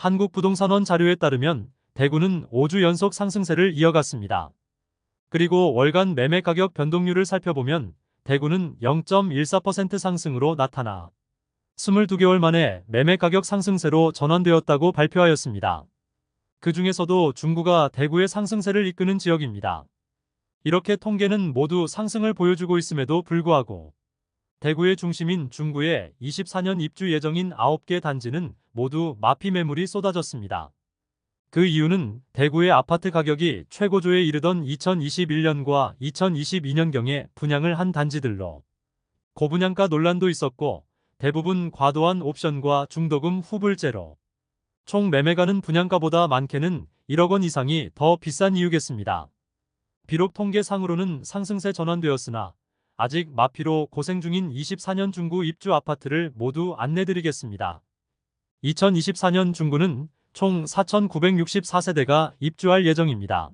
한국부동산원 자료에 따르면 대구는 5주 연속 상승세를 이어갔습니다. 그리고 월간 매매 가격 변동률을 살펴보면 대구는 0.14% 상승으로 나타나 22개월 만에 매매 가격 상승세로 전환되었다고 발표하였습니다. 그 중에서도 중구가 대구의 상승세를 이끄는 지역입니다. 이렇게 통계는 모두 상승을 보여주고 있음에도 불구하고 대구의 중심인 중구에 24년 입주 예정인 9개 단지는 모두 마피 매물이 쏟아졌습니다. 그 이유는 대구의 아파트 가격이 최고조에 이르던 2021년과 2022년경에 분양을 한 단지들로 고분양가 논란도 있었고 대부분 과도한 옵션과 중도금 후불제로 총 매매가는 분양가보다 많게는 1억 원 이상이 더 비싼 이유겠습니다. 비록 통계상으로는 상승세 전환되었으나 아직 마피로 고생 중인 24년 중구 입주 아파트를 모두 안내드리겠습니다. 2024년 중구는 총 4,964세대가 입주할 예정입니다.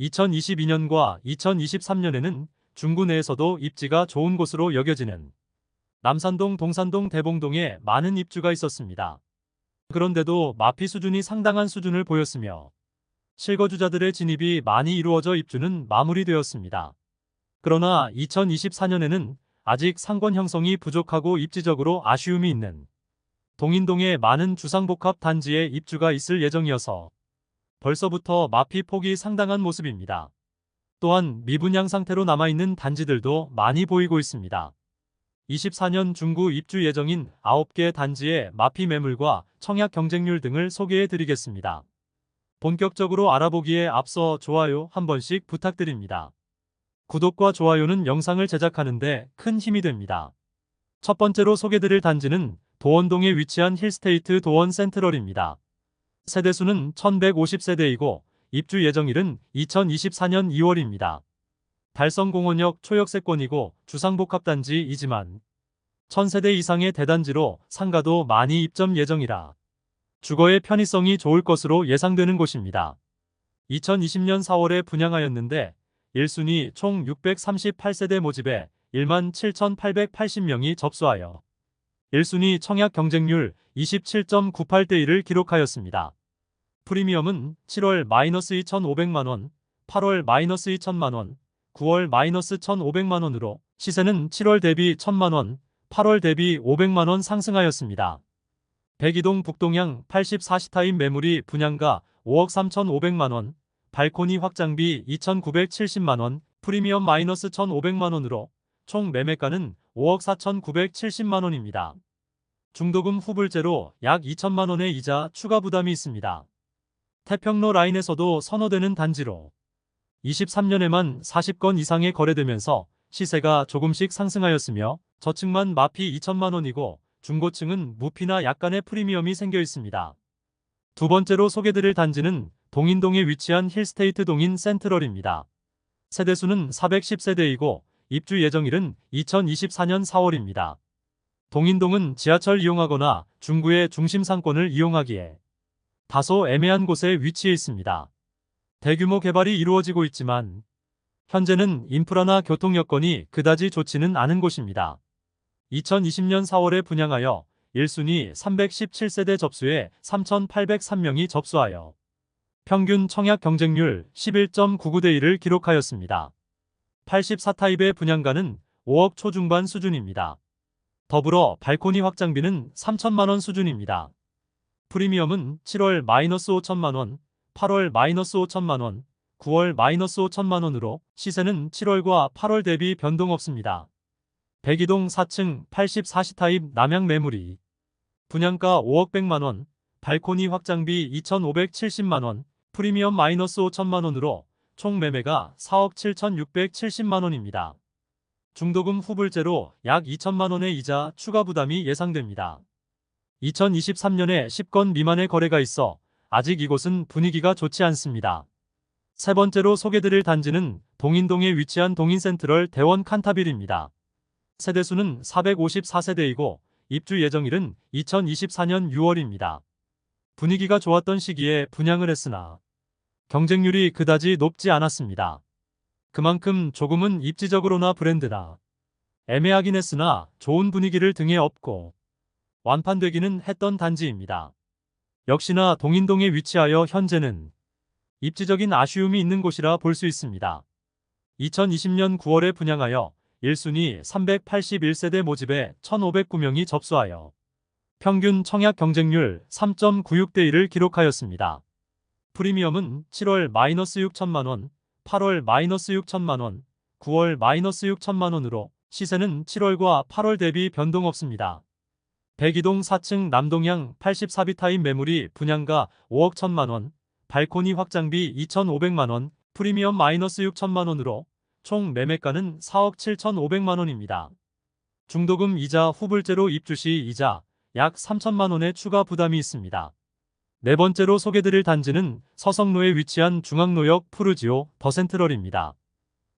2022년과 2023년에는 중구 내에서도 입지가 좋은 곳으로 여겨지는 남산동, 동산동, 대봉동에 많은 입주가 있었습니다. 그런데도 마피 수준이 상당한 수준을 보였으며 실거주자들의 진입이 많이 이루어져 입주는 마무리되었습니다. 그러나 2024년에는 아직 상권 형성이 부족하고 입지적으로 아쉬움이 있는 동인동의 많은 주상복합 단지에 입주가 있을 예정이어서 벌써부터 마피 폭이 상당한 모습입니다. 또한 미분양 상태로 남아있는 단지들도 많이 보이고 있습니다. 24년 중구 입주 예정인 9개 단지의 마피 매물과 청약 경쟁률 등을 소개해 드리겠습니다. 본격적으로 알아보기에 앞서 좋아요 한 번씩 부탁드립니다. 구독과 좋아요는 영상을 제작하는데 큰 힘이 됩니다. 첫 번째로 소개드릴 단지는 도원동에 위치한 힐스테이트 도원 센트럴입니다. 세대수는 1150세대이고 입주 예정일은 2024년 2월입니다. 달성공원역 초역세권이고 주상복합단지이지만 1000세대 이상의 대단지로 상가도 많이 입점 예정이라 주거의 편의성이 좋을 것으로 예상되는 곳입니다. 2020년 4월에 분양하였는데 1순위 총 638세대 모집에 17,880명이 접수하여 1순위 청약 경쟁률 27.98대 1을 기록하였습니다. 프리미엄은 7월 마이너스 2,500만원, 8월 마이너스 2천만원, 9월 마이너스 1,500만원으로 시세는 7월 대비 1,000만원, 8월 대비 500만원 상승하였습니다. 백이동 북동향 84시타임 매물이 분양가 5억 3,500만원, 발코니 확장비 2,970만원, 프리미엄 마이너스 1,500만원으로 총 매매가는 5억 4,970만원입니다. 중도금 후불제로 약 2천만원의 이자 추가 부담이 있습니다. 태평로 라인에서도 선호되는 단지로 23년에만 40건 이상의 거래되면서 시세가 조금씩 상승하였으며 저층만 마피 2천만원이고 중고층은 무피나 약간의 프리미엄이 생겨 있습니다. 두 번째로 소개드릴 단지는 동인동에 위치한 힐스테이트 동인 센트럴입니다. 세대수는 410세대이고 입주 예정일은 2024년 4월입니다. 동인동은 지하철 이용하거나 중구의 중심 상권을 이용하기에 다소 애매한 곳에 위치해 있습니다. 대규모 개발이 이루어지고 있지만 현재는 인프라나 교통 여건이 그다지 좋지는 않은 곳입니다. 2020년 4월에 분양하여 1순위 317세대 접수에 3,803명이 접수하여 평균 청약 경쟁률 11.99대 1을 기록하였습니다. 84타입의 분양가는 5억 초중반 수준입니다. 더불어 발코니 확장비는 3천만원 수준입니다. 프리미엄은 7월 마이너스 5천만원, 8월 마이너스 5천만원, 9월 마이너스 5천만원으로 시세는 7월과 8월 대비 변동 없습니다. 백이동 4층 84시타입 남양 매물이 분양가 5억 100만원, 발코니 확장비 2,570만원, 프리미엄 마이너스 5천만원으로 총 매매가 4억 7,670만원입니다. 중도금 후불제로 약 2천만원의 이자 추가 부담이 예상됩니다. 2023년에 10건 미만의 거래가 있어 아직 이곳은 분위기가 좋지 않습니다. 세 번째로 소개드릴 단지는 동인동에 위치한 동인센트럴 대원 칸타빌입니다. 세대수는 454세대이고 입주 예정일은 2024년 6월입니다. 분위기가 좋았던 시기에 분양을 했으나 경쟁률이 그다지 높지 않았습니다. 그만큼 조금은 입지적으로나 브랜드나 애매하긴 했으나 좋은 분위기를 등에 업고 완판되기는 했던 단지입니다. 역시나 동인동에 위치하여 현재는 입지적인 아쉬움이 있는 곳이라 볼 수 있습니다. 2020년 9월에 분양하여 1순위 381세대 모집에 1,509명이 접수하여 평균 청약 경쟁률 3.96대 1을 기록하였습니다. 프리미엄은 7월 마이너스 6천만원, 8월 마이너스 6천만원, 9월 마이너스 6천만원으로 시세는 7월과 8월 대비 변동 없습니다. 백이동 4층 남동향 84비타임 매물이 분양가 5억 1천만원, 발코니 확장비 2,500만원, 프리미엄 마이너스 6천만원으로 총 매매가는 4억 7,500만원입니다. 중도금 이자 후불제로 입주 시 이자 약 3천만원의 추가 부담이 있습니다. 네 번째로 소개드릴 단지는 서성로에 위치한 중앙로역 푸르지오 더 센트럴입니다.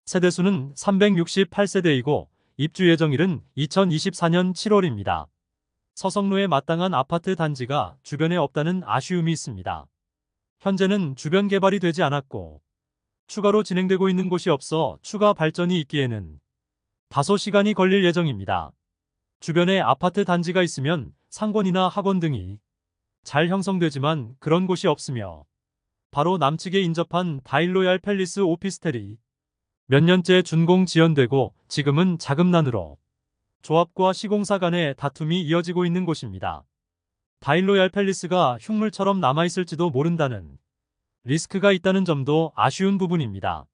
세대수는 368세대이고 입주 예정일은 2024년 7월입니다. 서성로에 마땅한 아파트 단지가 주변에 없다는 아쉬움이 있습니다. 현재는 주변 개발이 되지 않았고 추가로 진행되고 있는 곳이 없어 추가 발전이 있기에는 다소 시간이 걸릴 예정입니다. 주변에 아파트 단지가 있으면 상권이나 학원 등이 잘 형성되지만 그런 곳이 없으며 바로 남측에 인접한 다일로얄 팰리스 오피스텔이 몇 년째 준공 지연되고 지금은 자금난으로 조합과 시공사 간의 다툼이 이어지고 있는 곳입니다. 다일로얄 팰리스가 흉물처럼 남아있을지도 모른다는 리스크가 있다는 점도 아쉬운 부분입니다.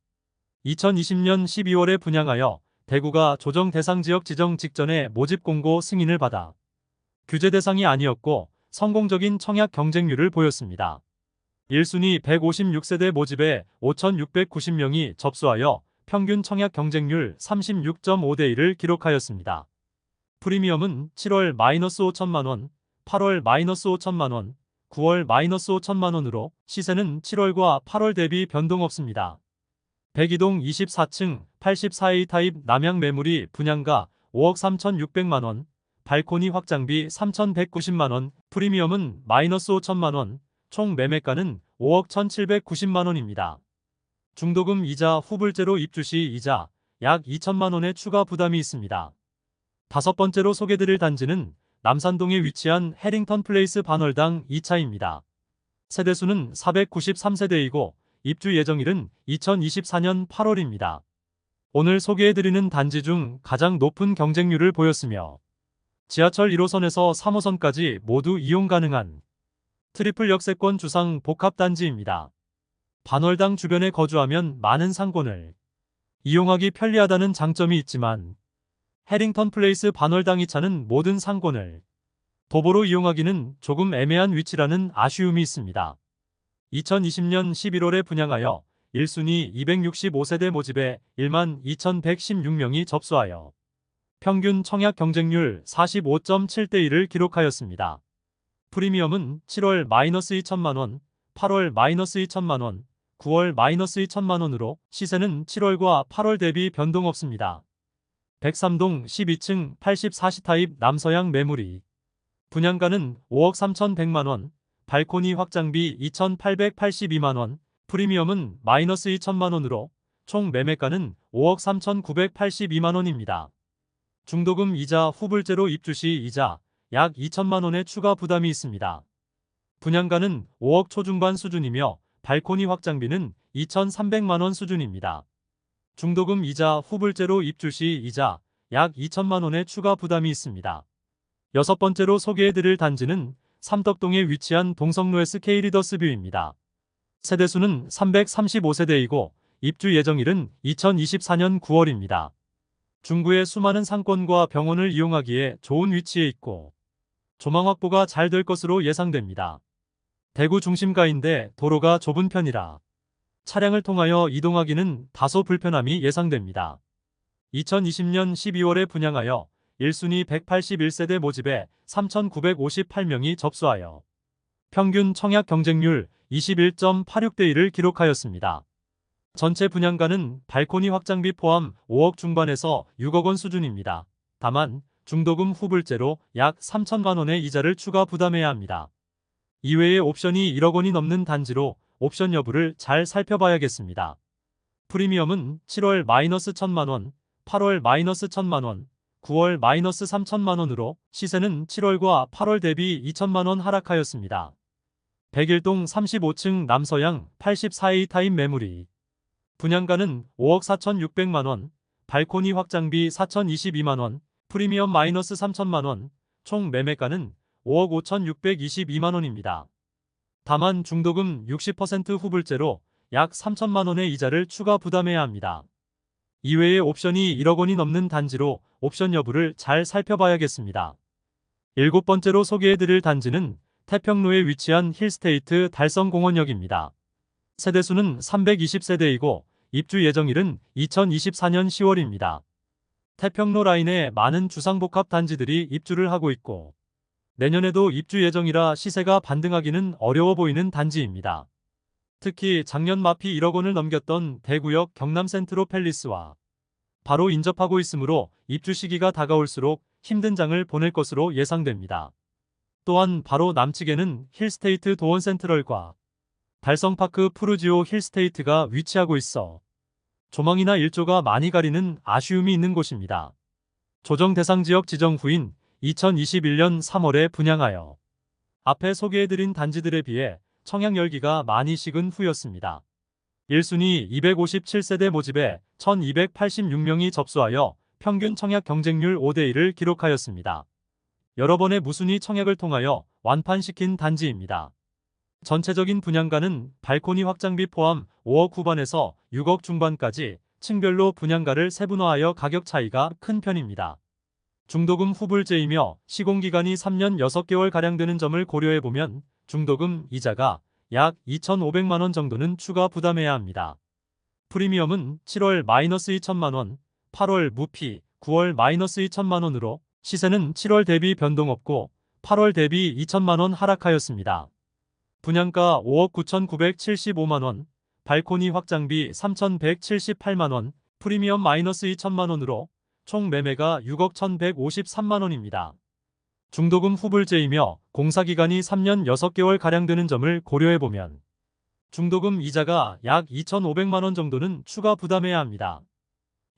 2020년 12월에 분양하여 대구가 조정 대상 지역 지정 직전에 모집 공고 승인을 받아 규제 대상이 아니었고 성공적인 청약 경쟁률을 보였습니다. 1순위 156세대 모집에 5,690명이 접수하여 평균 청약 경쟁률 36.5대 1을 기록하였습니다. 프리미엄은 7월 마이너스 5천만원, 8월 마이너스 5천만원, 9월 마이너스 5천만원으로 시세는 7월과 8월 대비 변동 없습니다. 백이동 24층 84A 타입 남양 매물이 분양가 5억 3,600만원, 발코니 확장비 3,190만원, 프리미엄은 마이너스 5천만원, 총 매매가는 5억 1,790만원입니다. 중도금 이자 후불제로 입주 시 이자 약 2천만원의 추가 부담이 있습니다. 다섯 번째로 소개드릴 단지는 남산동에 위치한 해링턴 플레이스 반월당 2차입니다. 세대수는 493세대이고 입주 예정일은 2024년 8월입니다. 오늘 소개해드리는 단지 중 가장 높은 경쟁률을 보였으며 지하철 1호선에서 3호선까지 모두 이용 가능한 트리플 역세권 주상 복합단지입니다. 반월당 주변에 거주하면 많은 상권을 이용하기 편리하다는 장점이 있지만 해링턴 플레이스 반월당 2차는 모든 상권을 도보로 이용하기는 조금 애매한 위치라는 아쉬움이 있습니다. 2020년 11월에 분양하여 1순위 265세대 모집에 1만 2116명이 접수하여 평균 청약 경쟁률 45.7대 1을 기록하였습니다. 프리미엄은 7월 마이너스 2천만원, 8월 마이너스 2천만원, 9월 마이너스 2천만원으로 시세는 7월과 8월 대비 변동 없습니다. 103동 12층 84시 타입 남서양 매물이 분양가는 5억 3,100만원, 발코니 확장비 2,882만원, 프리미엄은 마이너스 2천만원으로 총 매매가는 5억 3,982만원입니다. 중도금 이자 후불제로 입주 시 이자 약 2천만 원의 추가 부담이 있습니다. 분양가는 5억 초중반 수준이며 발코니 확장비는 2,300만 원 수준입니다. 중도금 이자 후불제로 입주 시 이자 약 2천만 원의 추가 부담이 있습니다. 여섯 번째로 소개해드릴 단지는 삼덕동에 위치한 동성로 SK 리더스 뷰입니다. 세대수는 335세대이고 입주 예정일은 2024년 9월입니다. 중구의 수많은 상권과 병원을 이용하기에 좋은 위치에 있고 조망 확보가 잘 될 것으로 예상됩니다. 대구 중심가인데 도로가 좁은 편이라 차량을 통하여 이동하기는 다소 불편함이 예상됩니다. 2020년 12월에 분양하여 1순위 181세대 모집에 3,958명이 접수하여 평균 청약 경쟁률 21.86대 1을 기록하였습니다. 전체 분양가는 발코니 확장비 포함 5억 중반에서 6억 원 수준입니다. 다만 중도금 후불제로 약 3천만 원의 이자를 추가 부담해야 합니다. 이외의 옵션이 1억 원이 넘는 단지로 옵션 여부를 잘 살펴봐야겠습니다. 프리미엄은 7월 마이너스 1천만 원, 8월 마이너스 1천만 원, 9월 마이너스 3천만 원으로 시세는 7월과 8월 대비 2천만 원 하락하였습니다. 101동 35층 남서양 84A 타임 매물이 분양가는 5억 4,600만원, 발코니 확장비 4,022만원, 프리미엄 마이너스 3천만원, 총 매매가는 5억 5,622만원입니다. 다만 중도금 60% 후불제로 약 3천만원의 이자를 추가 부담해야 합니다. 이외에 옵션이 1억 원이 넘는 단지로 옵션 여부를 잘 살펴봐야겠습니다. 일곱 번째로 소개해드릴 단지는 태평로에 위치한 힐스테이트 달성공원역입니다. 세대수는 320세대이고 입주 예정일은 2024년 10월입니다. 태평로 라인에 많은 주상복합 단지들이 입주를 하고 있고 내년에도 입주 예정이라 시세가 반등하기는 어려워 보이는 단지입니다. 특히 작년 마피 1억 원을 넘겼던 대구역 경남 센트로 팰리스와 바로 인접하고 있으므로 입주 시기가 다가올수록 힘든 장을 보낼 것으로 예상됩니다. 또한 바로 남측에는 힐스테이트 도원 센트럴과 달성파크 푸르지오 힐스테이트가 위치하고 있어 조망이나 일조가 많이 가리는 아쉬움이 있는 곳입니다. 조정 대상 지역 지정 후인 2021년 3월에 분양하여 앞에 소개해드린 단지들에 비해 청약 열기가 많이 식은 후였습니다. 1순위 257세대 모집에 1286명이 접수하여 평균 청약 경쟁률 5대1을 기록하였습니다. 여러 번의 무순위 청약을 통하여 완판시킨 단지입니다. 전체적인 분양가는 발코니 확장비 포함 5억 후반에서 6억 중반까지 층별로 분양가를 세분화하여 가격 차이가 큰 편입니다. 중도금 후불제이며 시공기간이 3년 6개월 가량 되는 점을 고려해보면 중도금 이자가 약 2,500만원 정도는 추가 부담해야 합니다. 프리미엄은 7월 마이너스 2천만원, 8월 무피, 9월 마이너스 2천만원으로 시세는 7월 대비 변동 없고 8월 대비 2천만원 하락하였습니다. 분양가 5억 9,975만원, 발코니 확장비 3,178만원, 프리미엄 마이너스 2천만원으로 총 매매가 6억 1,153만원입니다. 중도금 후불제이며 공사기간이 3년 6개월가량 되는 점을 고려해보면 중도금 이자가 약 2,500만원 정도는 추가 부담해야 합니다.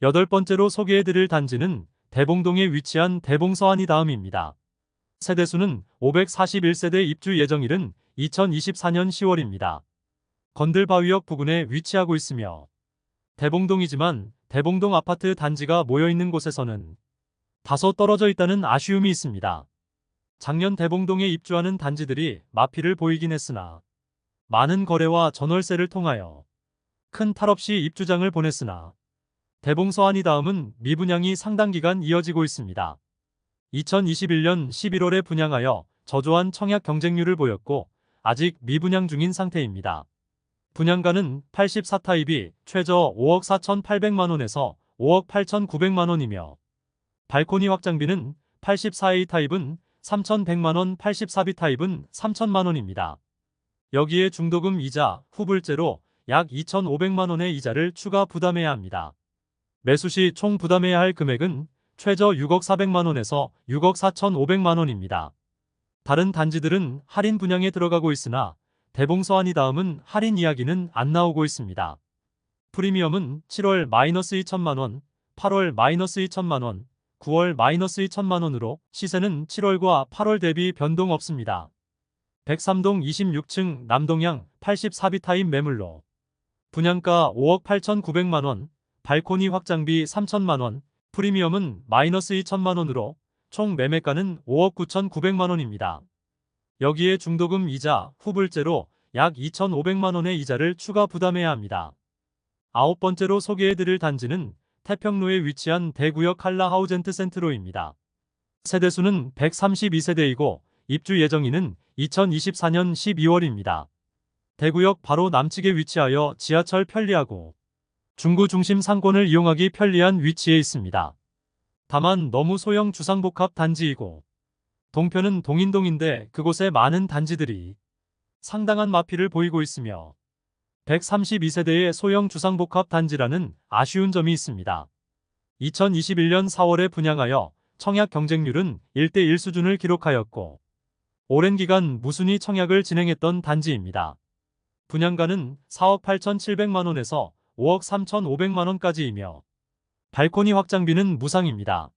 여덟 번째로 소개해드릴 단지는 대봉동에 위치한 대봉서안이 다음입니다. 세대수는 541세대 입주 예정일은 2024년 10월입니다. 건들바위역 부근에 위치하고 있으며 대봉동이지만 대봉동 아파트 단지가 모여있는 곳에서는 다소 떨어져 있다는 아쉬움이 있습니다. 작년 대봉동에 입주하는 단지들이 마피를 보이긴 했으나 많은 거래와 전월세를 통하여 큰 탈 없이 입주장을 보냈으나 대봉 서안이 다음은 미분양이 상당 기간 이어지고 있습니다. 2021년 11월에 분양하여 저조한 청약 경쟁률을 보였고 아직 미분양 중인 상태입니다. 분양가는 84타입이 최저 5억 4,800만원에서 5억 8,900만원이며 발코니 확장비는 84A 타입은 3,100만원, 84B 타입은 3,000만원입니다. 여기에 중도금 이자, 후불제로 약 2,500만원의 이자를 추가 부담해야 합니다. 매수 시 총 부담해야 할 금액은 최저 6억 400만원에서 6억 4,500만원입니다. 다른 단지들은 할인 분양에 들어가고 있으나 대봉서안이 다음은 할인 이야기는 안 나오고 있습니다. 프리미엄은 7월 마이너스 2천만원, 8월 마이너스 2천만원, 9월 마이너스 2천만원으로 시세는 7월과 8월 대비 변동 없습니다. 103동 26층 남동향 84비 타임 매물로 분양가 5억 8,900만원, 발코니 확장비 3천만원, 프리미엄은 마이너스 2천만원으로 총 매매가는 5억 9,900만원입니다. 여기에 중도금 이자, 후불제로 약 2,500만원의 이자를 추가 부담해야 합니다. 아홉 번째로 소개해드릴 단지는 태평로에 위치한 대구역 칼라 하우젠트 센트로입니다. 세대수는 132세대이고 입주 예정일은 2024년 12월입니다. 대구역 바로 남측에 위치하여 지하철 편리하고 중구 중심 상권을 이용하기 편리한 위치에 있습니다. 다만 너무 소형 주상복합 단지이고 동편은 동인동인데 그곳에 많은 단지들이 상당한 마피를 보이고 있으며 132세대의 소형 주상복합 단지라는 아쉬운 점이 있습니다. 2021년 4월에 분양하여 청약 경쟁률은 1대1 수준을 기록하였고 오랜 기간 무순위 청약을 진행했던 단지입니다. 분양가는 4억 8,700만원에서 5억 3,500만원까지이며 발코니 확장비는 무상입니다.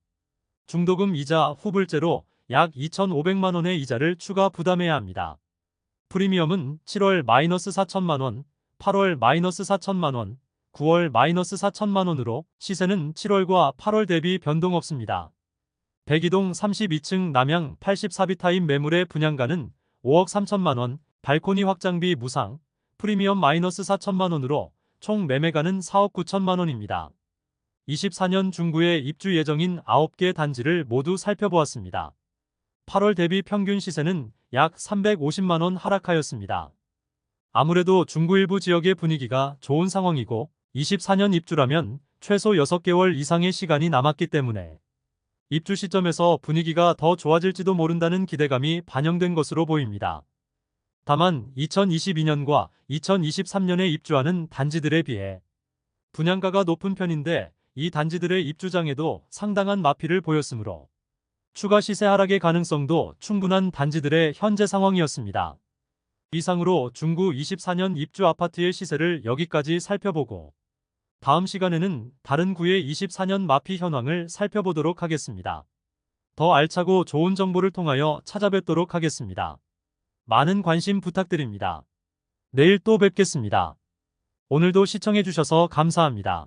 중도금 이자 후불제로 약 2,500만원의 이자를 추가 부담해야 합니다. 프리미엄은 7월 마이너스 4천만 원, 8월 마이너스 4천만 원, 9월 마이너스 4천만 원으로 시세는 7월과 8월 대비 변동 없습니다. 백이동 32층 남양 84비타임 매물의 분양가는 5억 3천만 원, 발코니 확장비 무상, 프리미엄 마이너스 4천만 원으로 총 매매가는 4억 9천만 원입니다. 24년 중구에 입주 예정인 9개 단지를 모두 살펴보았습니다. 8월 대비 평균 시세는 약 350만 원 하락하였습니다. 아무래도 중구 일부 지역의 분위기가 좋은 상황이고 24년 입주라면 최소 6개월 이상의 시간이 남았기 때문에 입주 시점에서 분위기가 더 좋아질지도 모른다는 기대감이 반영된 것으로 보입니다. 다만 2022년과 2023년에 입주하는 단지들에 비해 분양가가 높은 편인데 이 단지들의 입주장에도 상당한 마피를 보였으므로 추가 시세 하락의 가능성도 충분한 단지들의 현재 상황이었습니다. 이상으로 중구 24년 입주 아파트의 시세를 여기까지 살펴보고 다음 시간에는 다른 구의 24년 마피 현황을 살펴보도록 하겠습니다. 더 알차고 좋은 정보를 통하여 찾아뵙도록 하겠습니다. 많은 관심 부탁드립니다. 내일 또 뵙겠습니다. 오늘도 시청해주셔서 감사합니다.